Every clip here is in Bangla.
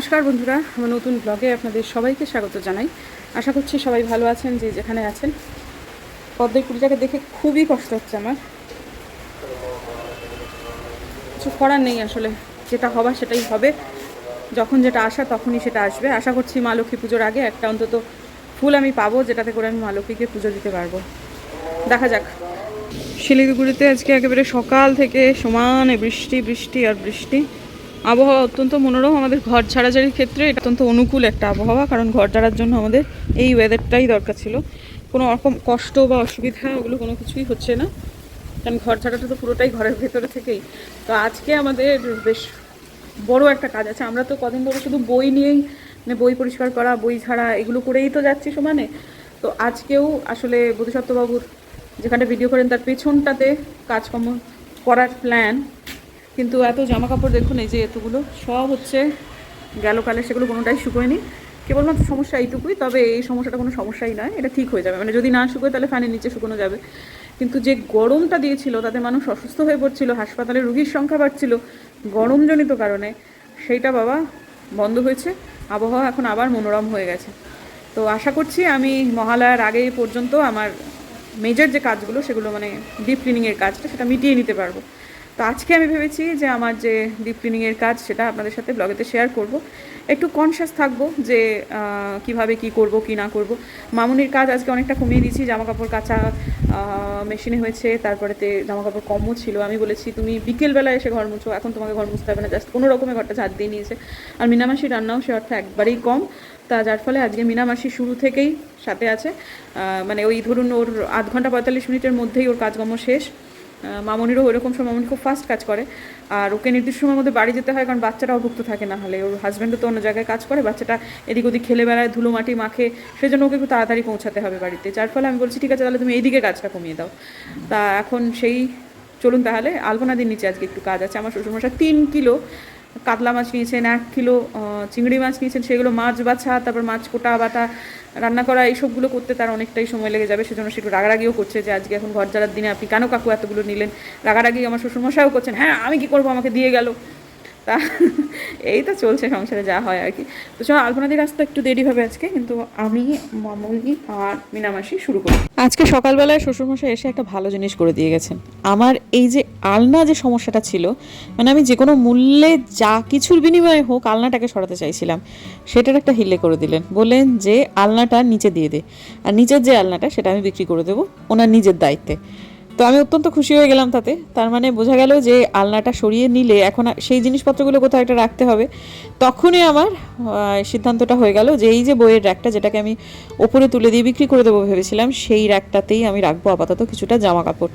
নমস্কার বন্ধুরা, আমার নতুন ব্লগে আপনাদের সবাইকে স্বাগত জানাই। আশা করছি সবাই ভালো আছেন, যে যেখানে আছেন। পদ্মের কুড়িটাকে দেখে খুবই কষ্ট হচ্ছে আমার। কিছু করার নেই আসলে, যেটা হবার সেটাই হবে। যখন যেটা আসা তখনই সেটা আসবে। আশা করছি মা লক্ষ্মী পুজোর আগে একটা অন্তত ফুল আমি পাবো, যেটাতে করে আমি মা লক্ষ্মীকে পুজো দিতে পারব। দেখা যাক। শিলিগুড়িতে আজকে একেবারে সকাল থেকে সমানে বৃষ্টি বৃষ্টি আর বৃষ্টি। আবহাওয়া অত্যন্ত মনোরম। আমাদের ঘর ছাড়াছাড়ির ক্ষেত্রে এটা অত্যন্ত অনুকূল একটা আবহাওয়া, কারণ ঘর ছাড়ার জন্য আমাদের এই ওয়েদারটাই দরকার ছিল। কোনো রকম কষ্ট বা অসুবিধা ওগুলো কোনো কিছুই হচ্ছে না। কারণ ঘর ছাড়াটা তো পুরোটাই ঘরের ভেতরে থেকেই। তো আজকে আমাদের বেশ বড় একটা কাজ আছে। আমরা তো কদিন ধরে শুধু বই নিয়েই মানে বই পরিষ্কার করা, বই ছাড়া এগুলো করেই তো যাচ্ছি সমানে। তো আজকেও আসলে বোধিসত্ত্ববাবুর যেখানে ভিডিও করেন, তার পেছনটাতে কাজকর্ম করার প্ল্যান কিন্তু এত জামা কাপড় দেখুন, এই যে এতগুলো, সব হচ্ছে গেল কালে সেগুলো কোনোটাই শুকোয়নি। কেবলমাত্র সমস্যা এইটুকুই, তবে এই সমস্যাটা কোনো সমস্যাই নয়, এটা ঠিক হয়ে যাবে। মানে যদি না শুকোয়, তাহলে ফ্যানের নিচে শুকোনো যাবে। কিন্তু যে গরমটা দিয়েছিল, তাতে মানুষ অসুস্থ হয়ে পড়ছিল, হাসপাতালে রুগীর সংখ্যা বাড়ছিল, গরমজনিত কারণে, সেইটা বাবা বন্ধ হয়েছে। আবহাওয়া এখন আবার মনোরম হয়ে গেছে। তো আশা করছি আমি মহালয়ার আগে পর্যন্ত আমার মেজর যে কাজগুলো, সেগুলো মানে ডিপ ক্লিনিংয়ের কাজটা, সেটা মিটিয়ে নিতে পারব। তো আজকে আমি ভেবেছি যে আমার যে ডিপ ক্লিনিংয়ের কাজ, সেটা আপনাদের সাথে ব্লগেতে শেয়ার করব। একটু কনসিয়াস থাকব যে কীভাবে কি করব, কি না করব। মামুনির কাজ আজকে অনেকটা কমিয়ে দিয়েছি জামা কাপড় কাচা মেশিনে হয়েছে, তারপরেতে জামা কাপড় কমও ছিল। আমি বলেছি, তুমি বিকেলবেলা এসে ঘর মুছো, এখন তোমাকে ঘর মুছতে হবে না জাস্ট কোনো রকমের ঘরটা ঝাড় দিয়ে নিয়েছে। আর মিনামাসি রান্নাও সে অর্থে একবারেই কম। তা যার ফলে আজকে মিনামাসি শুরু থেকেই সাথে আছে। মানে ওই ধরুন ওর আধ ঘণ্টা পঁয়তাল্লিশ মিনিটের মধ্যেই ওর কাজকর্ম শেষ। মামনিরও ওইরকম সময়, মামনি খুব ফাস্ট কাজ করে। আর ওকে নির্দিষ্ট সময়ের মধ্যে বাড়ি যেতে হয়, কারণ বাচ্চাটা অভুক্ত থাকে না হলে। ওর হাজব্যান্ডও তো অন্য জায়গায় কাজ করে, বাচ্চাটা এদিক ওদিক খেলে বেড়ায়, ধুলো মাটি মাখে, সেজন্য ওকে একটু তাড়াতাড়ি পৌঁছাতে হবে বাড়িতে। যার ফলে আমি বলছি, ঠিক আছে, তাহলে তুমি এইদিকে কাজটা কমিয়ে দাও। তা এখন সেই, চলুন তাহলে, আলপনাদির নিচে আজকে একটু কাজ আছে। আমার শ্বশুরমশাই তিন কিলো কাতলা মাছ নিয়েছেন, এক কিলো চিংড়ি মাছ নিয়েছেন, সেগুলো মাছ বাছা, তারপর মাছ কোটা বাটা রান্না করা এইসবগুলো করতে তার অনেকটাই সময় লেগে যাবে, সেজন্য সে একটু রাগারাগিও করছে যে আজকে এখন ঘর জ্বালার দিনে আপনি কেন কাকু এতগুলো নিলেন? রাগারাগি আমার শ্বশুরমশাও করছেন হ্যাঁ আমি কি করব? আমাকে দিয়ে গেল। তা এই তো চলছে সংসারে যা হয় আর কি। তো চলো, আলপনাদির আসতে একটু দেরি হবে আজকে, কিন্তু আমি, মামনি আর মিনামাসি শুরু করি। আজকে সকালবেলায় শ্বশুরমশাই এসে একটা ভালো জিনিস করে দিয়ে গেছেন। আমার এই যে আলনা যে সমস্যাটা ছিল মানে আমি যে কোনো মূল্যে যা কিছুর বিনিময়ে হোক আলনাটাকে সরাতে চাইছিলাম, সেটার একটা হিলে করে দিলেন। বললেন যে, আলনাটা নিচে দিয়ে দে। আর নিচের যে আলনাটা, সেটা আমি বিক্রি করে দেবো ওনার নিজের দায়িত্বে। তো আমি অত্যন্ত খুশি হয়ে গেলাম তাতে। তার মানে বোঝা গেল যে আলনাটা সরিয়ে নিলে এখন সেই জিনিসপত্রগুলো কোথাও একটা রাখতে হবে। তখনই আমার সিদ্ধান্তটা হয়ে গেল যে এই যে বইয়ের র্যাকটা যেটাকে আমি ওপরে তুলে দিয়ে বিক্রি করে দেবো ভেবেছিলাম, সেই র্যাকটাতেই আমি রাখব আপাতত কিছুটা জামা কাপড়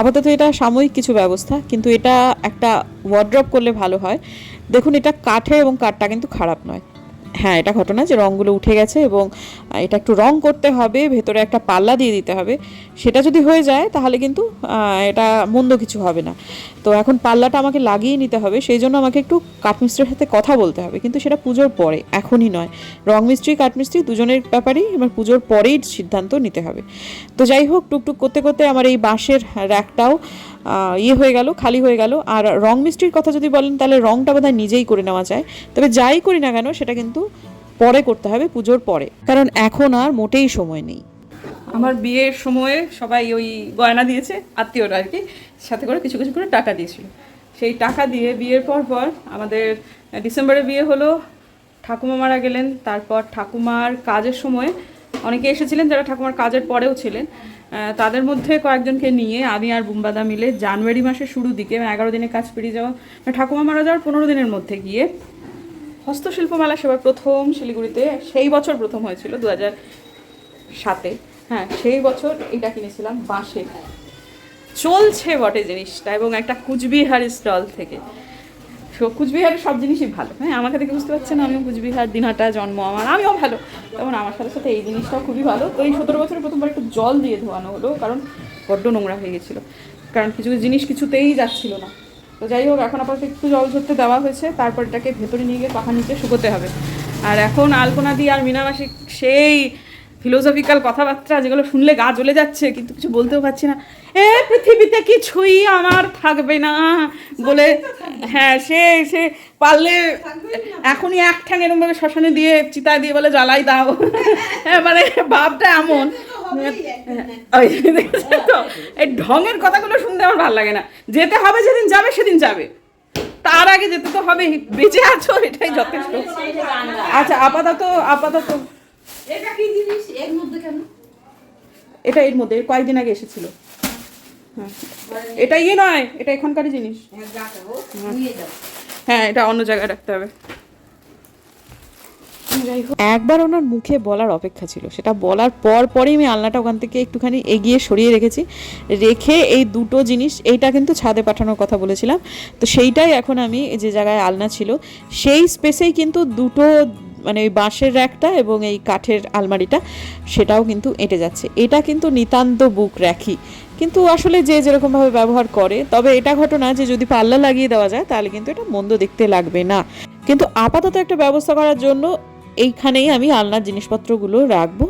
আপাতত এটা সাময়িক কিছু ব্যবস্থা, কিন্তু এটা একটা ওয়ার্ড্রপ করলে ভালো হয়। দেখুন, এটা কাঠে এবং কাঠটা কিন্তু খারাপ নয়। হ্যাঁ এটা ঘটনা যে রঙগুলো উঠে গেছে এবং এটা একটু রং করতে হবে, ভেতরে একটা পাল্লা দিয়ে দিতে হবে। সেটা যদি হয়ে যায়, তাহলে কিন্তু এটা মন্দ কিছু হবে না। তো এখন পাল্লাটা আমাকে লাগিয়ে নিতে হবে, সেই জন্য আমাকে একটু কাঠমিস্ত্রির সাথে কথা বলতে হবে। কিন্তু সেটা পুজোর পরে, এখনই নয়। রং মিস্ত্রি, কাঠমিস্ত্রি দুজনের ব্যাপারেই এবার পুজোর পরেই সিদ্ধান্ত নিতে হবে। তো যাই হোক, টুকটুক করতে করতে আমার এই বাঁশের র্যাকটাও ইয়ে হয়ে গেল, খালি হয়ে গেল। আর রং মিষ্টির কথা যদি বলেন, তাহলে রংটা বোধহয় নিজেই করে নেওয়া যায়। তবে যাই করি না কেন, সেটা কিন্তু পরে করতে হবে, পুজোর পরে। কারণ এখন আর মোটেই সময় নেই। আমার বিয়ের সময়ে সবাই ওই গয়না দিয়েছে, আত্মীয়রা আর কি, সাথে করে কিছু কিছু করে টাকা দিয়েছিল। সেই টাকা দিয়ে বিয়ের পর পর আমাদের ডিসেম্বরে বিয়ে হলো, ঠাকুমা মারা গেলেন। তারপর ঠাকুমার কাজের সময় অনেকে এসেছিলেন যারা ঠাকুমার কাজের পরেও ছিলেন। তাদের মধ্যে কয়েকজনকে নিয়ে আমি আর বুম্বাদা মিলে জানুয়ারি মাসের শুরু দিকে মানে এগারো দিনের কাজ পেরিয়ে যাওয়া মানে ঠাকুমা মারা যাওয়ার পনেরো দিনের মধ্যে গিয়ে হস্তশিল্প মেলা সেবার প্রথম শিলিগুড়িতে, সেই বছর প্রথম হয়েছিল দু হাজার সাতে। হ্যাঁ সেই বছর এটা কিনেছিলাম বাঁশে। চলছে বটে জিনিসটা এবং একটা কুচবিহার স্টল থেকে। সো কুচবিহারের সব জিনিসই ভালো। হ্যাঁ আমাকে দেখে বুঝতে পারছেন আমিও কুচবিহার দিনহাটা জন্ম, আমার, আমিও ভালো। তেমন আমার সাথে সাথে এই জিনিসটাও খুবই ভালো। তো এই সতেরো বছরে প্রথমবার একটু জল দিয়ে ধোয়ানো হলো, কারণ বড্ড নোংরা হয়ে গেছিল। কারণ কিছু জিনিস কিছুতেই যাচ্ছিল না। তো যাই হোক, এখন আপাতত একটু জল ধরতে দেওয়া হয়েছে, তারপর এটাকে ভেতরে নিয়ে গিয়ে পাখা নিচে শুকোতে হবে। আর এখন আলপনা দিয়ে আর মিনামাসি সেই ফিলোসফিক্যাল কথাবার্তা যেগুলো শুনলে গা জ্বলে যাচ্ছে, কিন্তু কিছু বলতেও পারছি না। এ পৃথিবীতে কিছুই আমার থাকবে না বলে হ্যাঁ সে সে পারলে এখনই এক ঠ্যাং এরমভাবে শ্মশানে দিয়ে চিতায় দিয়ে বলে, জ্বালাই দাও। হ্যাঁ মানে ভাবটা এমন। তো, এই ঢঙের কথাগুলো শুনতে আমার ভালো লাগে না। যেতে হবে যেদিন যাবে, সেদিন যাবে। তার আগে যেতে তো হবে বেঁচে আছো, এটাই যথেষ্ট। আচ্ছা আপাতত আপাতত এটা কি জিনিস? এর মধ্যে কেন? এটা এর মধ্যে কয়েকদিন আগে এসেছিল। হ্যাঁ। এটা ইয়ে নয় এটা এখনকারই জিনিস। হ্যাঁ হ্যাঁ এটা অন্য জায়গায় রাখতে হবে। একবার ওনার মুখে বলার অপেক্ষা ছিল। সেটা বলার পর পরেই আমি আলনাটা ওখান থেকে একটুখানি এগিয়ে সরিয়ে রেখেছি। রেখে এই দুটো জিনিস এইটা কিন্তু ছাদে পাঠানোর কথা বলেছিলাম। তো সেইটাই এখন আমি যে জায়গায় আলনা ছিল সেই স্পেসেই কিন্তু দুটো মানে ওই বাঁশের র্যাকটা এবং এই কাঠের আলমারিটা, সেটাও কিন্তু এঁটে যাচ্ছে। এটা কিন্তু নিতান্ত বুক রাখি কিন্তু আসলে যে যেরকমভাবে ব্যবহার করে, তবে এটা ঘটনা যে যদি পাল্লা লাগিয়ে দেওয়া যায়, তাহলে কিন্তু এটা মন্দ দেখতে লাগবে না। কিন্তু আপাতত একটা ব্যবস্থা করার জন্য এইখানেই আমি আলনার জিনিসপত্রগুলো রাখব।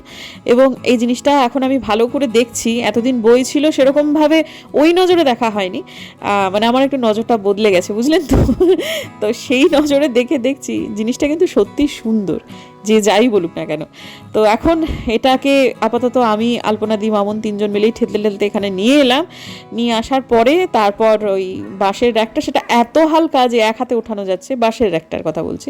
এবং এই জিনিসটা এখন আমি ভালো করে দেখছি, এতদিন বই ছিল সেরকমভাবে ওই নজরে দেখা হয়নি। মানে আমার একটু নজরটা বদলে গেছে, বুঝলেন তো? তো সেই নজরে দেখে দেখছি জিনিসটা কিন্তু সত্যি সুন্দর, যে যাই বলুক না কেন। তো এখন এটাকে আপাতত আমি আলপনা দি মামুন তিনজন মিলেই ঠেলতে ঠেলতে এখানে নিয়ে এলাম। নিয়ে আসার পরে তারপর ওই বাঁশের র্যাকটা, সেটা এত হালকা যে এক হাতে ওঠানো যাচ্ছে, বাঁশের র্যাকটার কথা বলছি।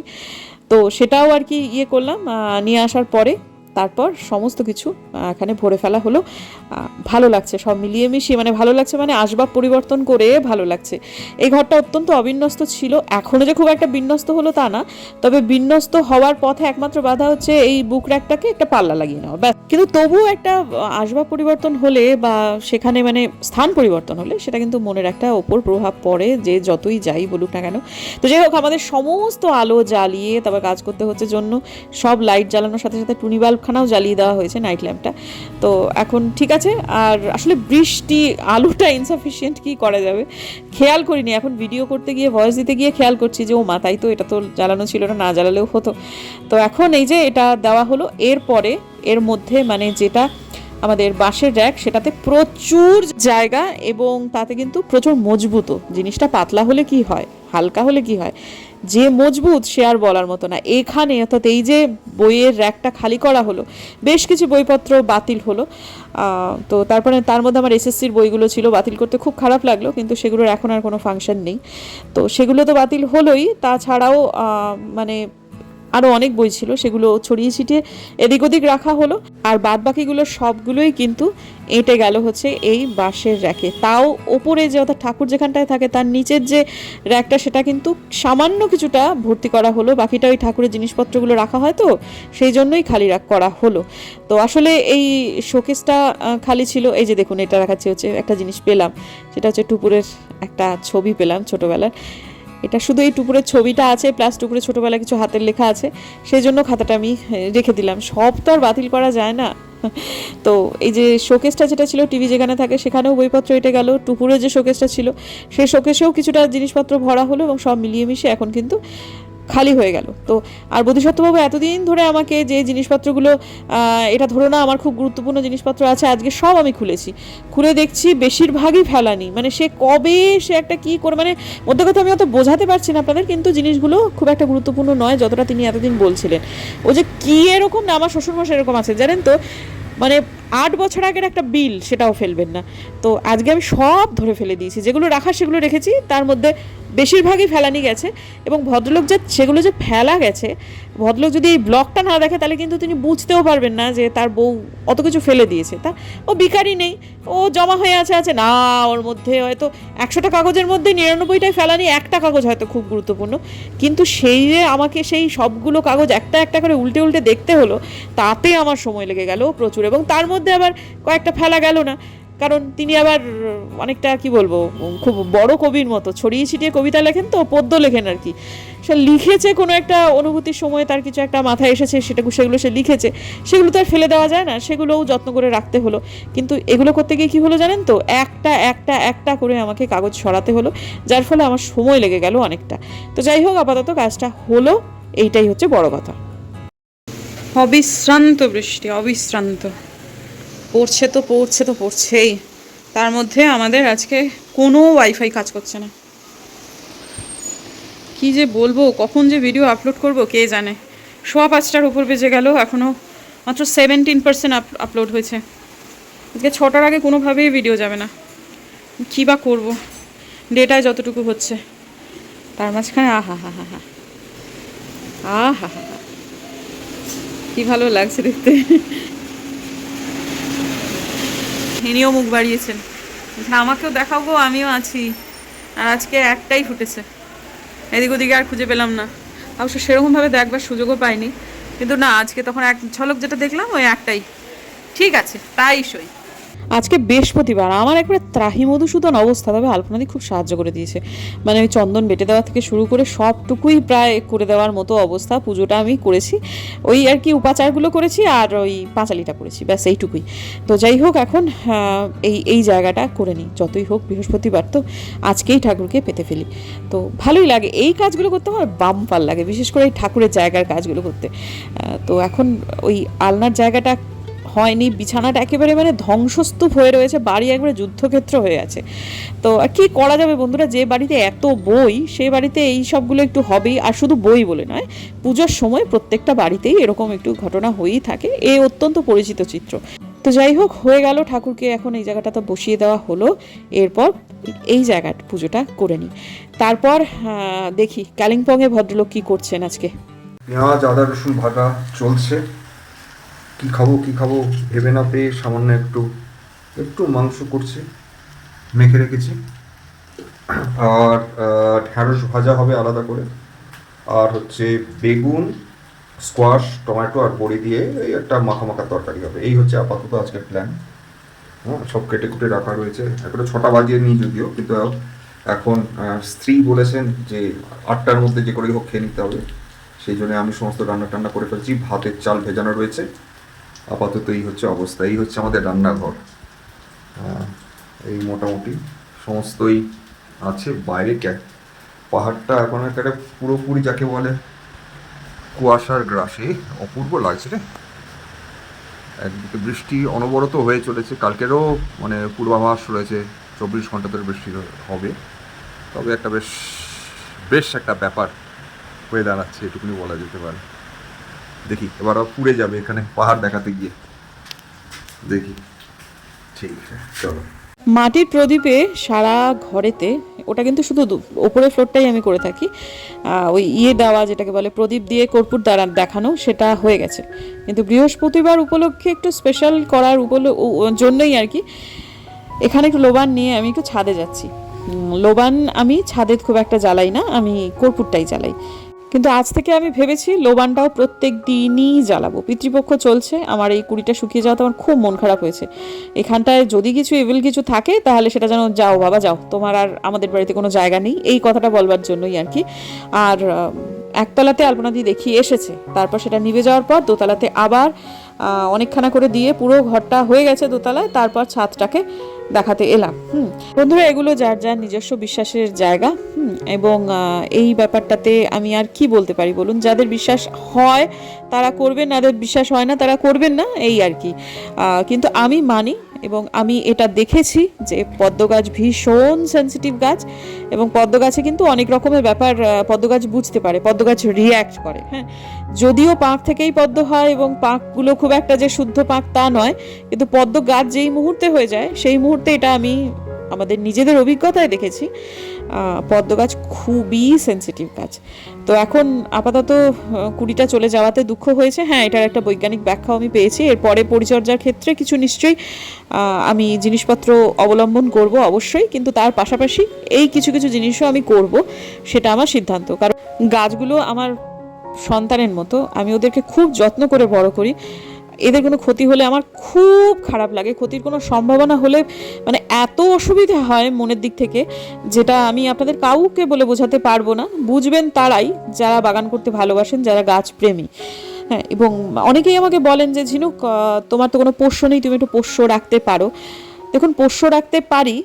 তো সেটাও আর কি ইয়ে করলাম নিয়ে আসার পরে তারপর সমস্ত কিছু এখানে ভরে ফেলা হলো। ভালো লাগছে, সব মিলিয়ে মিশিয়ে মানে ভালো লাগছে মানে আসবাব পরিবর্তন করে ভালো লাগছে। এই ঘরটা অত্যন্ত অবিন্যস্ত ছিল, এখনও যে খুব একটা বিন্যস্ত হলো তা না, তবে বিন্যস্ত হওয়ার পথে একমাত্র বাধা হচ্ছে এই বুক র্যাকটাকে একটা পাল্লা লাগিয়ে নেওয়া, ব্যাস। কিন্তু তবুও একটা আসবাব পরিবর্তন হলে বা সেখানে মানে স্থান পরিবর্তন হলে সেটা কিন্তু মনের একটা ওপর প্রভাব পড়ে, যে যতই যাই বলুক না কেন। তো যাই হোক, আমাদের সমস্ত আলো জ্বালিয়ে তারপর কাজ করতে হচ্ছে জন্য, সব লাইট জ্বালানোর সাথে সাথে টুনি বাল্বখানাও জ্বালিয়ে দেওয়া হয়েছে নাইট ল্যাম্পটা তো এখন ঠিক আছে আর আসলে বৃষ্টি, আলুটা ইনসাফিসিয়েন্ট কি করা যাবে? খেয়াল করিনি, এখন ভিডিও করতে গিয়ে ভয়েস দিতে গিয়ে খেয়াল করছি যে ও মাথায় তো এটা তো জ্বালানো ছিল না না জ্বালালেও হতো। তো এখন এই যে, এটা দেওয়া হলো, এরপরে, এর মধ্যে মানে যেটা আমাদের বাঁশের র্যাক সেটাতে প্রচুর জায়গা এবং তাতে কিন্তু প্রচুর মজবুতও জিনিসটা পাতলা হলে কি হয়? হালকা হলে কি হয়? যে মজবুত সে আর বলার মতো না। এখানে অর্থাৎ এই যে বইয়ের র্যাকটা খালি করা হলো, বেশ কিছু বইপত্র বাতিল হলো। তো তারপরে তার মধ্যে আমার এসএসসির বইগুলো ছিল, বাতিল করতে খুব খারাপ লাগল, কিন্তু সেগুলোর এখন আর কোনো ফাংশন নেই। তো সেগুলো তো বাতিল হলোই। তাছাড়াও মানে আরও অনেক বই ছিল, সেগুলো ছড়িয়ে ছিটিয়ে এদিক ওদিক রাখা হলো। আর বাদ বাকিগুলো সবগুলোই কিন্তু এঁটে গেল হচ্ছে এই বাঁশের র্যাকে। তাও ওপরে যে অর্থাৎ ঠাকুর যেখানটায় থাকে, তার নিচের যে র্যাকটা, সেটা কিন্তু সামান্য কিছুটা ভর্তি করা হলো। বাকিটা ওই ঠাকুরের জিনিসপত্রগুলো রাখা হয় তো, সেই জন্যই খালি রাখ করা হলো। তো আসলে এই শোকেসটা খালি ছিল। এই যে দেখুন, এটা রাখাচ্ছে হচ্ছে একটা জিনিস পেলাম। সেটা হচ্ছে টুপুরের একটা ছবি পেলাম ছোটোবেলার। এটা শুধু এই টুকুরের ছবিটা আছে প্লাস টুকুরের ছোটোবেলায় কিছু হাতের লেখা আছে। সেই জন্য খাতাটা আমি রেখে দিলাম। সব তো আর বাতিল করা যায় না। তো এই যে শোকেসটা যেটা ছিল টিভি যেখানে থাকে, সেখানেও বইপত্র এটে গেল। টুকুরের যে শোকেসটা ছিল সেই শোকেসেও কিছুটা জিনিসপত্র ভরা হলো এবং সব মিলিয়ে মিশিয়ে এখন কিন্তু খালি হয়ে গেল। তো আর বোধিসত্ত্ববাবু এতদিন ধরে আমাকে যে জিনিসপত্রগুলো এটা ধরো না, আমার খুব গুরুত্বপূর্ণ জিনিসপত্র আছে, আজকে সব আমি খুলেছি। খুলে দেখছি বেশিরভাগই ফেলানি। মানে সে কবে সে একটা কি করে মানে মধ্যে কথা আমি অত বোঝাতে পারছি না আপনাদের, কিন্তু জিনিসগুলো খুব একটা গুরুত্বপূর্ণ নয়, যতটা তিনি এতদিন বলছিলেন। ও যে কী এরকম না, আমার শ্বশুরমশাই এরকম আছে, জানেন তো? মানে আট বছর আগের একটা বিল সেটাও ফেলবেন না। তো আজকে আমি সব ধরে ফেলে দিয়েছি। যেগুলো রাখার সেগুলো রেখেছি, তার মধ্যে বেশিরভাগই ফেলানি গেছে এবং ভদ্রলোক যে, সেগুলো যে ফেলা গেছে, ভদ্রলোক যদি এই ব্লগটা না দেখে, তাহলে কিন্তু তিনি বুঝতেও পারবেন না যে তার বউ অত কিছু ফেলে দিয়েছে। তা ও বিকারই নেই, ও জমা হয়ে আছে আছে না, ওর মধ্যে হয়তো একশোটা কাগজের মধ্যে নিরানব্বইটাই ফেলানি, একটা কাগজ হয়তো খুব গুরুত্বপূর্ণ। কিন্তু সেই যে আমাকে সেই সবগুলো কাগজ একটা একটা করে উল্টে উল্টে দেখতে হলো, তাতে আমার সময় লেগে গেল প্রচুর এবং তার মধ্যে আবার কয়েকটা ফেলা গেল না। কারণ তিনি আবার অনেকটা কি বলব, খুব বড় কবির মতো। ছড়িয়ে ছিটিয়ে কবিতা লেখেন তো, পদ্য লেখেন আর কি। সে লিখেছে কোনো একটা অনুভূতির সময় তার কিছু একটা মাথায় এসেছে, সেটা সেগুলো সে লিখেছে। সেগুলো তো আর ফেলে দেওয়া যায় না, সেগুলোও যত্ন করে রাখতে হলো। কিন্তু এগুলো করতে গিয়ে কী হলো জানেন তো? একটা একটা একটা করে আমাকে কাগজ সরাতে হলো, যার ফলে আমার সময় লেগে গেল অনেকটা। তো যাই হোক, আপাতত কাজটা হলো, এইটাই হচ্ছে বড় কথা। অবিশ্রান্ত বৃষ্টি, অবিশ্রান্ত। পড়ছে তো পড়ছে তো পড়ছেই। তার মধ্যে আমাদের আজকে কোনো ওয়াইফাই কাজ করছে না। কি যে বলব, কখন যে ভিডিও আপলোড করব কে জানে। সোয়া পাঁচটার উপর বেজে গেল এখনও মাত্র সেভেন্টিন পার্সেন্ট আপলোড হয়েছে। আজকে ছটার আগে কোনোভাবেই ভিডিও যাবে না। কী বা করব? ডেটায় যতটুকু হচ্ছে। তার মাঝখানে আহা হা হা হা আহা হা হা কি ভালো লাগছে দেখতে। ইনিও মুখ বাড়িয়েছেন। আমাকেও আমাকেও দেখাবো আমিও আছি। আর আজকে একটাই ফুটেছে। এদিক ওদিকে আর খুঁজে পেলাম না। অবশ্য সেরকমভাবে দেখবার সুযোগও পাইনি। কিন্তু না, আজকে তখন এক ঝলক যেটা দেখলাম, ওই একটাই। ঠিক আছে, তাই সই। আজকে বৃহস্পতিবার। আমার একবারে ত্রাহি মধুসূদন অবস্থা, তবে আলপনাদি খুব সাহায্য করে দিয়েছে। মানে ওই চন্দন বেটে দেওয়া থেকে শুরু করে সবটুকুই প্রায় করে দেওয়ার মতো অবস্থা, পুজোটা আমি করেছি। ওই আর কি উপাচারগুলো করেছি আর ওই পাঁচালিটা করেছি, ব্যাস এইটুকুই। তো যাই হোক এখন এই এই জায়গাটা করে নিই, যতই হোক বৃহস্পতিবার তো আজকেই ঠাকুরকে পেতে ফেলি। তো ভালোই লাগে, এই কাজগুলো করতে আমার বাম্পার লাগে, বিশেষ করে এই ঠাকুরের জায়গার কাজগুলো করতে। তো এখন ওই আলনার জায়গাটা হয়নি, বিছানাটা একেবারে মানে ধ্বংসস্তূপ হয়ে রয়েছে, বাড়ি একবারে যুদ্ধক্ষেত্র হয়ে আছে। তো আর কি করা যাবে বন্ধুরা, যে বাড়িতে এত বই, সে বাড়িতে এই সবগুলো একটু হবেই, আর শুধু বই বলে নয়, পুজোর সময় প্রত্যেকটা বাড়িতেই এরকম একটু ঘটনা হয়েই থাকে, এ অত্যন্ত পরিচিত চিত্র। তো যাই হোক, হয়ে গেল ঠাকুরকে, এখন এই জায়গাটা তো বসিয়ে দেওয়া হলো, এরপর এই জায়গাটা পুজোটা করে নিই। তারপর দেখি, কালিম্পংয়ে ভদ্রলোক কী করছেন আজকে? আদা রসুন ভাজা চলছে। কি খাব কি খাব ভেবে না পেয়ে সামান্য একটু একটু মাংস করছি। মেখে রেখেছি। আর ঢ্যাঁড়স ভাজা হবে আলাদা করে। আর হচ্ছে বেগুন স্কোয়াশ টমেটো আর বড়ি দিয়ে এই একটা মাখা মাখা তরকারি হবে। এই হচ্ছে আপাতত আজকের প্ল্যান হ্যাঁ সব কেটে কুটে রাখা রয়েছে। এখনও ছটা বাজিয়ে নিই যদিও, কিন্তু এখন স্ত্রী বলেছেন যে আটটার মধ্যে যে করেই হোক খেয়ে নিতে হবে। সেই জন্য আমি সমস্ত রান্না টান্না করে ফেলছি। ভাতের চাল ভেজানো রয়েছে। আপাতত এই হচ্ছে অবস্থা। এই হচ্ছে আমাদের রান্নাঘর। আহ, এই মোটামুটি সমস্তই আছে। বাইরে পাহাড়টা এখন একটা পুরোপুরি যাকে বলে কুয়াশার গ্রাসে অপূর্ব লাগছে রে। একদিকে বৃষ্টি অনবরত হয়ে চলেছে। কালকেরও মানে পূর্বাভাস রয়েছে চব্বিশ ঘণ্টা ধরে বৃষ্টি হবে। তবে একটা বেশ বেশ একটা ব্যাপার হয়ে দাঁড়াচ্ছে এটুকুনি বলা যেতে পারে। দেখি, এবার পুড়ে যাবে এখানে পাহাড় দেখাতে গিয়ে। দেখি। ঠিক আছে, চলো। মাটির প্রদীপে সারা ঘরেতে, ওটা কিন্তু শুধু ওপরের ফ্লোরটাই আমি করে থাকি ওই ইয়ে দেওয়া যেটাকে বলে প্রদীপ দিয়ে কর্পূর দ্বারা দেখানো, সেটা হয়ে গেছে। কিন্তু বৃহস্পতিবার উপলক্ষে একটু স্পেশাল করার জন্যই আর কি, এখানে একটু লোবান নিয়ে আমি একটু ছাদে যাচ্ছি। লোবান আমি ছাদে খুব একটা জ্বালাই না, আমি কর্পূরটাই জ্বালাই। কিন্তু আজ থেকে আমি ভেবেছি লোবানটাও প্রত্যেক দিনই জ্বালাবো। পিতৃপক্ষ চলছে, আমার এই কুড়িটা শুকিয়ে যাওয়াতে আমার খুব মন খারাপ হয়েছে। এখানটায় যদি কিছু এভিল কিছু থাকে, তাহলে সেটা যেন যাও, বাবা যাও। তোমার আর আমাদের বাড়িতে কোনো জায়গা নেই, এই কথাটা বলবার জন্যই আর কি। আর একতলাতে আলপনাদি দেখিয়ে এসেছে। তারপর সেটা নিভে যাওয়ার পর দোতলাতে আবার অনেকখানা করে দিয়ে পুরো ঘরটা হয়ে গেছে দোতলায়। তারপর ছাদটাকে দেখাতে এলাম। হুম, বন্ধুরা, এগুলো যার যার নিজস্ব বিশ্বাসের জায়গা। এবং এই ব্যাপারটাতে আমি আর কি বলতে পারি বলুন? যাদের বিশ্বাস হয়, তারা করবেন, যাদের বিশ্বাস হয় না, তারা করবেন না, এই আর কি। কিন্তু আমি মানি এবং আমি এটা দেখেছি যে পদ্ম গাছ ভীষণ সেন্সিটিভ গাছ এবং পদ্ম গাছে কিন্তু অনেক রকমের ব্যাপার পদ্ম গাছ বুঝতে পারে, পদ্ম গাছ রিয়্যাক্ট করে হ্যাঁ? যদিও পাঁক থেকেই পদ্ম হয় এবং পাঁকগুলো খুব একটা যে শুদ্ধ পাঁক তা নয়, কিন্তু পদ্ম গাছ যেই মুহূর্তে হয়ে যায়, সেই মুহূর্তে এটা আমি আমাদের নিজেদের অভিজ্ঞতায় দেখেছি। পদ্ম গাছ খুবই সেন্সিটিভ গাছ। তো এখন আপাতত কুড়িটা চলে যাওয়াতে দুঃখ হয়েছে। হ্যাঁ এটার একটা বৈজ্ঞানিক ব্যাখ্যাও আমি পেয়েছি। এরপরে পরিচর্যার ক্ষেত্রে কিছু নিশ্চয়ই আমি জিনিসপত্র অবলম্বন করব অবশ্যই, কিন্তু তার পাশাপাশি এই কিছু কিছু জিনিসও আমি করব, সেটা আমার সিদ্ধান্ত। কারণ গাছগুলো আমার সন্তানের মতো, আমি ওদেরকে খুব যত্ন করে বড় করি। এদের কোনো ক্ষতি হলে আমার খুব খারাপ লাগে। ক্ষতির কোনো সম্ভাবনা হলে মানে এত অসুবিধা হয় মনের দিক থেকে, যেটা আমি আপনাদের কাউকে বলে বোঝাতে পারব না। বুঝবেন তারাই যারা বাগান করতে ভালোবাসেন, যারা গাছপ্রেমী হ্যাঁ এবং অনেকেই আমাকে বলেন যে, ঝিনুক তোমার তো কোনো পোষ্য নেই, তুমি একটু পোষ্য রাখতে পারো। দেখুন, পোষ্য রাখতে পারি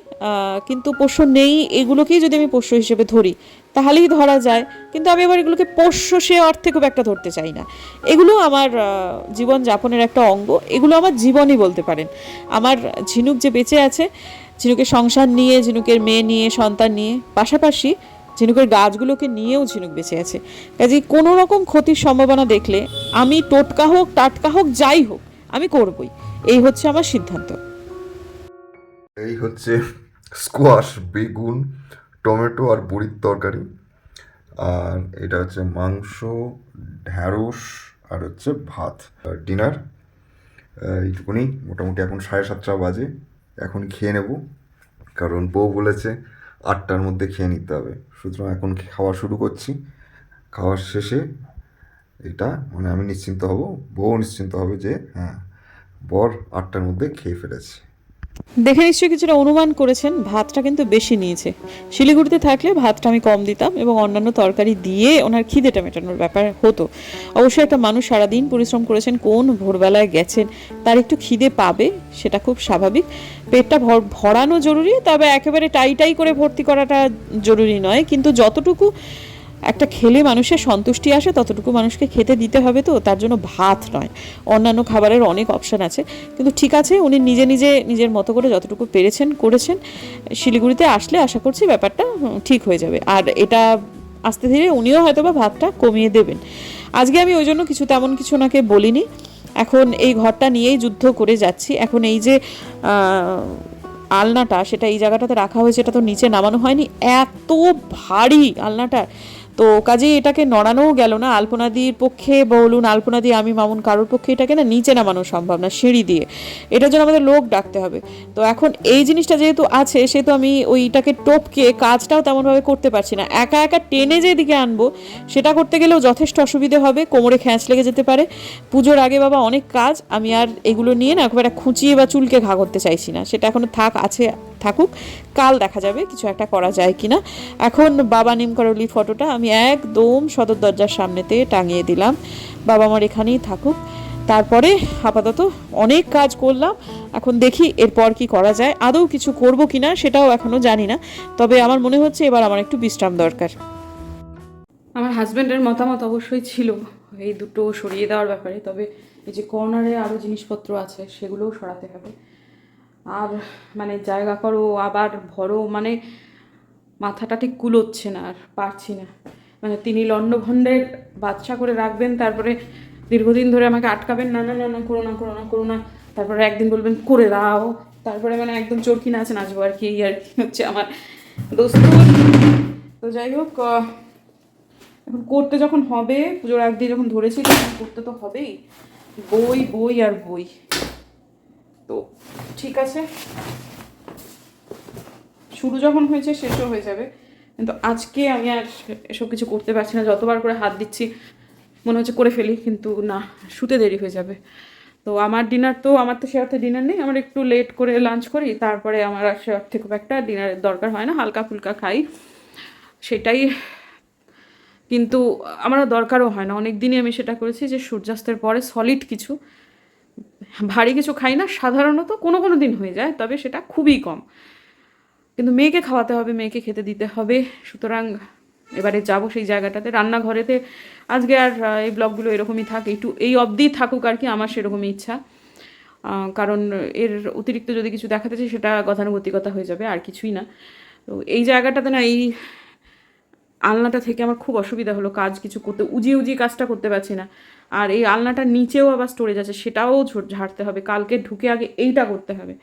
কিন্তু পোষ্য নেই, এগুলোকেই যদি আমি পোষ্য হিসেবে ধরি তাহলেই ধরা যায়। কিন্তু আমি আবার এগুলোকে পোষ্য সে অর্থে খুব একটা ধরতে চাই না। এগুলো আমার আহ, জীবনযাপনের একটা অঙ্গ। এগুলো আমার জীবনই বলতে পারেন। আমার ঝিনুক যে বেঁচে আছে ঝিনুকের সংসার নিয়ে ঝিনুকের মেয়ে নিয়ে সন্তান নিয়ে পাশাপাশি ঝিনুকের গাছগুলোকে নিয়েও ঝিনুক বেঁচে আছে। কাজে কোনো রকম ক্ষতির সম্ভাবনা দেখলে আমি টোটকা হোক টাটকা হোক যাই হোক আমি করবই। এই হচ্ছে আমার সিদ্ধান্ত। এই হচ্ছে স্কোয়াশ বেগুন টমেটো আর বড়ির তরকারি। আর এটা হচ্ছে মাংস, ঢ্যাঁড়স আর হচ্ছে ভাত। ডিনার এইটুকুনি। মোটামুটি এখন সাড়ে সাতটা বাজে। এখন খেয়ে নেব। কারণ বউ বলেছে আটটার মধ্যে খেয়ে নিতে হবে। সুতরাং এখন খাওয়া শুরু করছি। খাওয়ার শেষে এটা মানে আমি নিশ্চিন্ত হব বউ নিশ্চিন্ত হবে যে হ্যাঁ বর আটটার মধ্যে খেয়ে ফেলেছে। দেখে নিশ্চয়ই কিছুটা অনুমান করেছেন, ভাতটা কিন্তু বেশি নিয়েছে। শিলিগুড়িতে থাকলে ভাতটা আমি কম দিতাম এবং অন্যান্য তরকারি দিয়ে ওনার খিদেটা মেটানোর ব্যাপার হতো। অবশ্যই একটা মানুষ সারাদিন পরিশ্রম করেছেন, কোন ভোরবেলায় গেছেন, তার একটু খিদে পাবে, সেটা খুব স্বাভাবিক। পেটটা ভর- ভরানো জরুরি, তবে একেবারে টাই টাই করে ভর্তি করাটা জরুরি নয়, কিন্তু যতটুকু একটা খেলে মানুষের সন্তুষ্টি আসে, ততটুকু মানুষকে খেতে দিতে হবে তো, তার জন্য ভাত নয়। অন্যান্য খাবারের অনেক অপশান আছে। কিন্তু ঠিক আছে, উনি নিজে নিজে নিজের মতো করে যতটুকু পেরেছেন, করেছেন। শিলিগুড়িতে আসলে আশা করছি ব্যাপারটা ঠিক হয়ে যাবে। আর এটা আস্তে ধীরে উনিও হয়তো বা ভাতটা কমিয়ে দেবেন। আজকে আমি ওই জন্য কিছু তেমন কিছু ওনাকে বলিনি। এখন এই ঘরটা নিয়েই যুদ্ধ করে যাচ্ছি। এখন এই যে আলনাটা, সেটা এই জায়গাটাতে রাখা হয়েছে, এটা তো নিচে নামানো হয়নি। এত ভারী আলনাটা। তো কাজে এটাকে নড়ানোও গেল না। আলপনাদির পক্ষে বলুন, আলপনাদি, আমি, মামুন কারোর পক্ষে এটাকে না নিচে নামানো সম্ভব না, সিঁড়ি দিয়ে। এটার জন্য আমাদের লোক ডাকতে হবে। তো এখন এই জিনিসটা যেহেতু আছে, সেহেতু আমি ওইটাকে টপকে কাজটাও তেমনভাবে করতে পারছি না। একা একা টেনে যেদিকে আনব, সেটা করতে গেলেও যথেষ্ট অসুবিধে হবে। কোমরে খ্যাঁচ লেগে যেতে পারে। পুজোর আগে বাবা অনেক কাজ, আমি আর এগুলো নিয়ে না একবারে খুঁচিয়ে বা চুলকে ঘা করতে চাইছি না। সেটা এখনও থাক, আছে থাকুক, কাল দেখা যাবে কিছু একটা করা যায় কিনা। এখন বাবা নিমকরলি ফটোটা আমি একদম সদর দরজার সামনেতে টাঙিয়ে দিলাম। বাবা আমার এখানেই থাকুক। তারপরে আপাতত অনেক কাজ করলাম। এখন দেখি এরপর কি করা যায়, আদৌ কিছু করব কিনা সেটাও এখনও জানি না। তবে আমার মনে হচ্ছে এবার আমার একটু বিশ্রাম দরকার। আমার হাজব্যান্ডের মতামত অবশ্যই ছিল এই দুটো সরিয়ে দেওয়ার ব্যাপারে, তবে এই যে কর্নারে আরও জিনিসপত্র আছে সেগুলোও সরাতে হবে। আর মানে জায়গা করো, আবার ভরো মানে মাথাটা ঠিক কুলোচ্ছে না আর পারছি না। মানে তিনি লণ্ডভণ্ডের বাচ্চা করে রাখবেন, তারপরে দীর্ঘদিন ধরে আমাকে আটকাবেন, না না না না, করো না করো না করো না। তারপরে একদিন বলবেন, করে দাও। তারপরে মানে একদম চরকি নাচে নাচবো আর কি, এই আর কি হচ্ছে আমার দোস্ত। তো যাই হোক এখন করতে যখন হবে, পুজোর আগ দিয়ে যখন ধরেছি তখন করতে তো হবেই। বই বই আর বই। তো ঠিক আছে? শুরু যখন হয়েছে, শেষও হয়ে যাবে। কিন্তু আজকে আমি আর এসব কিছু করতে পারছি না। যতবার করে হাত দিচ্ছি, মনে হচ্ছে করে ফেলি, কিন্তু না, শুতে দেরি হয়ে যাবে। তো আমার ডিনার তো, আমার তো সে অর্থে ডিনার নেই। আমার একটু লেট করে লাঞ্চ করি, তারপরে আমার আর সে অর্থে খুব একটা ডিনারের দরকার হয় না। হালকা ফুলকা খাই। সেটাই। কিন্তু আমার দরকারও হয় না। অনেক দিনই আমি সেটা করেছি যে সূর্যাস্তের পরে সলিড কিছু ভারী কিছু খাই না, সাধারণত কোনো কোনো দিন হয়ে যায়, তবে সেটা খুবই কম। কিন্তু মেয়েকে খাওয়াতে হবে, মেয়েকে খেতে দিতে হবে, সুতরাং এবারে যাব সেই জায়গাটাতে। রান্নাঘরেতে আজকে আর এই ব্লগগুলো এরকমই থাক, একটু এই অবধি থাকুক আর কি, আমার সেরকমই ইচ্ছা। কারণ এর অতিরিক্ত যদি কিছু দেখাতে চাই, সেটা গতানুগতিকতা হয়ে যাবে, আর কিছুই না। তো এই জায়গাটাতে না, এই আলনাটা থেকে আমার খুব অসুবিধা হলো, কাজ কিছু করতে উজিয়ে উজিয়ে কাজটা করতে পারছি না। আর এই আলনাটার নিচেও আবার স্টোরেজ আছে, সেটাও ঝাড়তে হবে, কালকে ঢুকে আগে এইটা করতে হবে।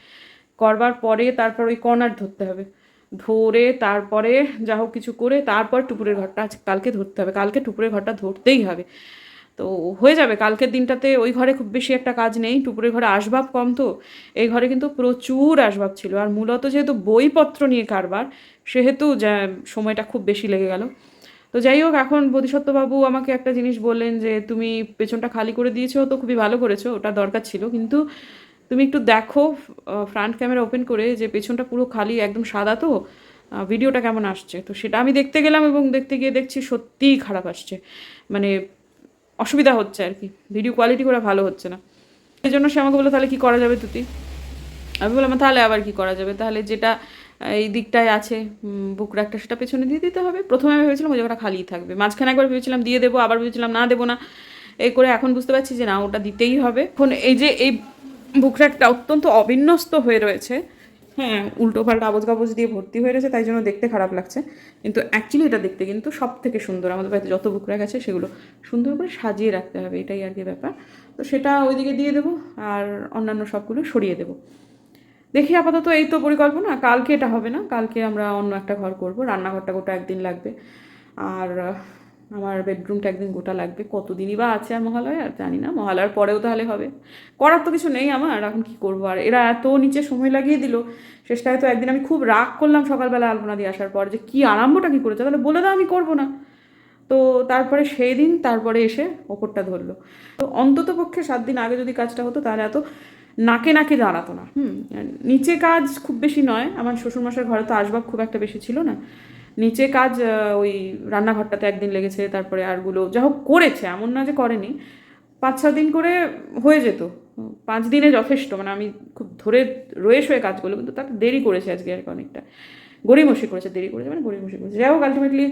করবার পরে তারপর ওই কর্নার ধরতে হবে। ধরে তারপরে যা হোক কিছু করে তারপর টুপুরের ঘরটা আজ কালকে ধরতে হবে, কালকে টুপুরের ঘরটা ধরতেই হবে। তো হয়ে যাবে। কালকের দিনটাতে ওই ঘরে খুব বেশি একটা কাজ নেই। টুপুরের ঘরে আসবাব কম তো। এই ঘরে কিন্তু প্রচুর আসবাব ছিল। আর মূলত যেহেতু বইপত্র নিয়ে কারবার, সেহেতু সময়টা খুব বেশি লেগে গেল। তো যাই হোক, এখন বোধিসত্ত্ববাবু আমাকে একটা জিনিস বললেন যে, তুমি পেছনটা খালি করে দিয়েছ তো খুবই ভালো করেছ, ওটা দরকার ছিল। কিন্তু তুমি একটু দেখো ফ্রন্ট ক্যামেরা ওপেন করে যে, পেছনটা পুরো খালি, একদম সাদা তো ভিডিওটা কেমন আসছে? তো সেটা আমি দেখতে গেলাম এবং দেখতে গিয়ে দেখছি সত্যিই খারাপ আসছে। মানে অসুবিধা হচ্ছে আর কি। ভিডিও কোয়ালিটি করে ভালো হচ্ছে না। এই জন্য সে আমাকে বলল, তাহলে কী করা যাবে তুতি? আমি বললাম, তাহলে আবার কি করা যাবে? তাহলে যেটা এই দিকটায় আছে বুক রাখটা সেটা পেছনে দিয়ে দিতে হবে। প্রথমে আমি ভেবেছিলাম, ওই জায়গাটা খালিই থাকবে। মাঝখানে একবার ভেবেছিলাম, দিয়ে দেবো। আবার ভেবেছিলাম, না, দেবো না। এই করে এখন বুঝতে পারছি যে, না, ওটা দিতেই হবে। এখন এই যে, এই বুক রাখটা অত্যন্ত অবিন্যস্ত হয়ে রয়েছে হ্যাঁ উল্টো পাল্টা আবজ কাবজ দিয়ে ভর্তি হয়ে রয়েছে, তাই জন্য দেখতে খারাপ লাগছে। কিন্তু অ্যাকচুয়ালি এটা দেখতে কিন্তু সব থেকে সুন্দর। আমাদের বাড়িতে যত বুক রাখ আছে সেগুলো সুন্দর করে সাজিয়ে রাখতে হবে, এটাই আর কি ব্যাপার। তো সেটা ওইদিকে দিয়ে দেবো আর অন্যান্য সবগুলো সরিয়ে দেবো। দেখি আপাতত এই তো পরিকল্পনা, কালকে এটা হবে না, কালকে আমরা অন্য একটা ঘর করব, রান্নাঘরটা গোটা একদিন লাগবে। আর আমার বেডরুমটা একদিন গোটা লাগবে। কতদিনই বা আছে আর মহালয়, আর জানি না। মহালয়ার পরেও তাহলে হবে। করার তো কিছু নেই আমার, এখন কি করব? আর এরা এত নিচে সময় লাগিয়ে দিল শেষটায় তো একদিন আমি খুব রাগ করলাম সকালবেলা আলপনা দিয়ে আসার পর যে কী আরম্ভটা কী করেছে? তাহলে বলে দাও আমি করব না। তো তারপরে সেই দিন, তারপরে এসে ওপরটা ধরলো। তো অন্তত পক্ষে সাত দিন আগে যদি কাজটা হতো, তাহলে এত নাকে নাকে দাঁড়াতো না। হুম নিচে কাজ খুব বেশি নয়। আমার শ্বশুরমশার ঘরে তো আসবাব খুব একটা বেশি ছিল না। নিচে কাজ ওই রান্নাঘরটাতে একদিন লেগেছে, তারপরে আরগুলো যা হোক করেছে, এমন না যে করেনি। পাঁচ ছ দিন করে হয়ে যেত। পাঁচ দিনে যথেষ্ট মানে আমি খুব ধরে রয়ে কাজ করল কিন্তু তাকে দেরি করেছে আজকে আর অনেকটা। গড়িমসি করেছে, দেরি করেছে মানে গড়িমসি করেছে। যাই হোক আলটিমেটলি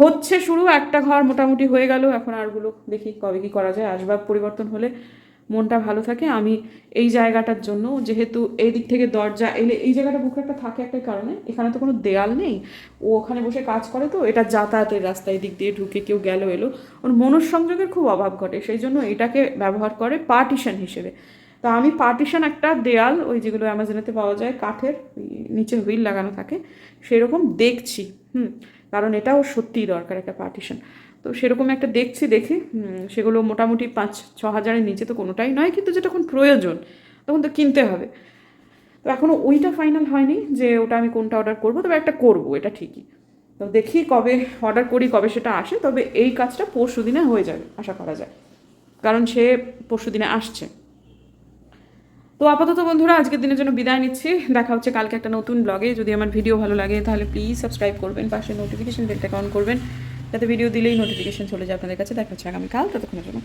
হচ্ছে শুরু, একটা ঘর মোটামুটি হয়ে গেল, এখন আরগুলো দেখি কবে কি করা যায়, আসবাব পরিবর্তন হলে মনটা ভালো থাকে, আমি এই জায়গাটার জন্য, যেহেতু এই দিক থেকে দরজা এলে, এই জায়গাটা বুকে একটা থাকে একটা কারণে, এখানে তো কোনো দেয়াল নেই, ও ওখানে বসে কাজ করে তো, এটা যাতায়াতের রাস্তা এই দিক দিয়ে ঢুকে কেউ গেল, এলো। ওর মনঃসংযোগের খুব অভাব ঘটে, সেই জন্য এটাকে ব্যবহার করে পার্টিশন হিসেবে। তা আমি পার্টিশন একটা দেয়াল, ওই যেগুলো অ্যামাজনেতে পাওয়া যায়, কাঠের নিচে হুইল লাগানো থাকে, সেরকম দেখছি, হুম, কারণ এটাও সত্যিই দরকার একটা পার্টিশন তো সেরকম একটা দেখছি, দেখি। সেগুলো মোটামুটি পাঁচ, ছ হাজারের নিচে তো কোনোটাই নয়, কিন্তু যেটা এখন প্রয়োজন, তখন তো কিনতে হবে। তো এখনও ওইটা ফাইনাল হয়নি যে ওটা আমি কোনটা অর্ডার করব, তবে একটা করব, এটা ঠিকই। তো দেখি কবে অর্ডার করি, কবে সেটা আসে, তবে এই কাজটা পরশু দিনে হয়ে যাবে, আশা করা যায়। কারণ সে পরশু দিনে আসছে। তো আপাতত বন্ধুরা, আজকের দিনের জন্য বিদায় নিচ্ছি। দেখা হচ্ছে কালকে একটা নতুন ব্লগে যদি আমার ভিডিও ভালো লাগে, তাহলে প্লিজ সাবস্ক্রাইব করবেন, পাশে নোটিফিকেশন বেলটা অন করবেন। যাতে ভিডিও দিলেই নোটিফিকেশন চলে যায় আপনাদের কাছে দেখা হচ্ছে আগামীকাল ততক্ষণের জন্য।